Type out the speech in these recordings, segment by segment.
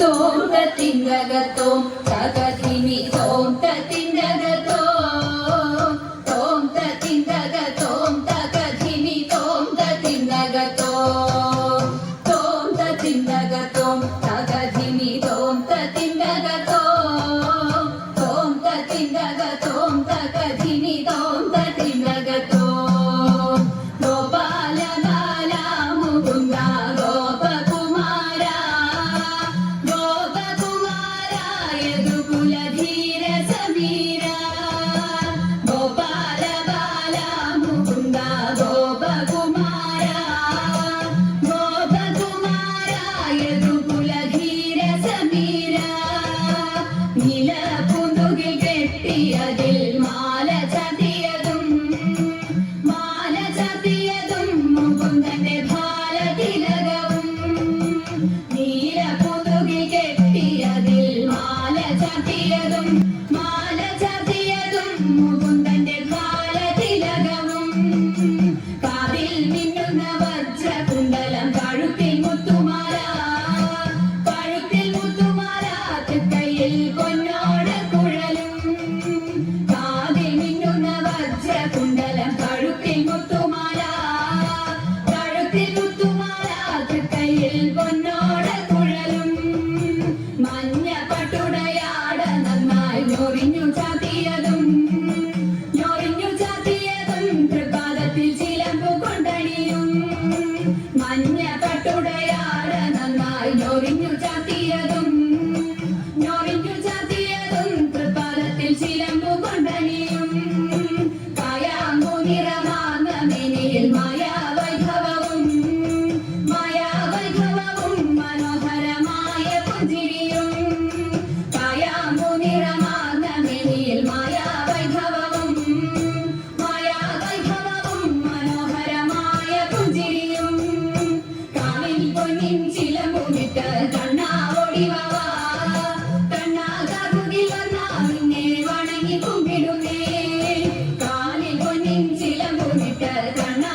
തോകത്തിനകത്തോം ചകതിമി തോം ചതിയതിൽ മാല ചതിയതും മാല ചതിയതും മുകുന്ദന്റെ ഭാരതിലകവും. നീല പുതുകി കെട്ടിയതിൽ മാല ചതിയതും മാല കാവിൽ മിന്നുന്നവർ മഞ്ഞ പട്ടുടയാട നന്നായി ഞൊരിഞ്ഞു ചാ പൊന്നിൻ ചിലമ്പുമിട്ടാൽ കണ്ണാ ഓടിവാ കണ്ണാ കറുകിൽ വന്നാ വണങ്ങി കുമ്പിടുന്നേ. കാലിൽ പൊന്നിൻ ചിലമ്പുമിട്ടാൽ കണ്ണാ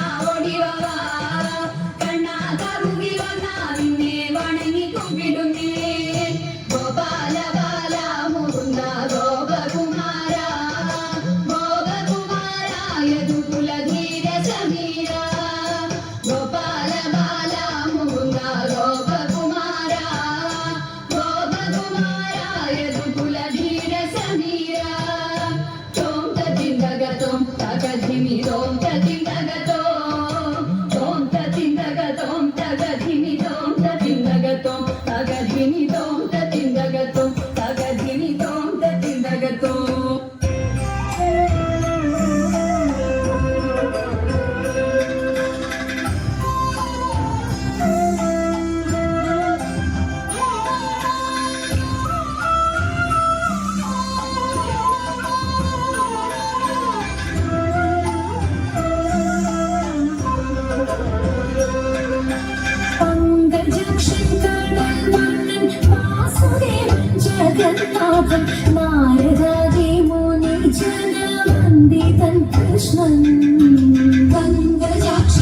വന്ദിതൻ കൃഷ്ണൻ വങ്കജാക്ഷ